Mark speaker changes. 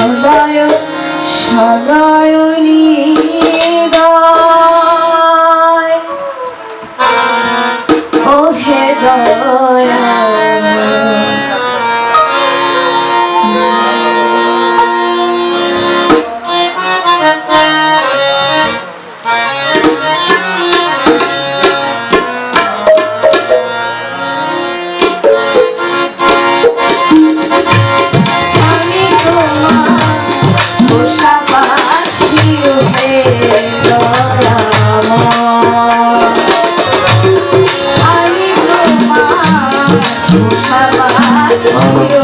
Speaker 1: সদায় সদায়নি Shabbat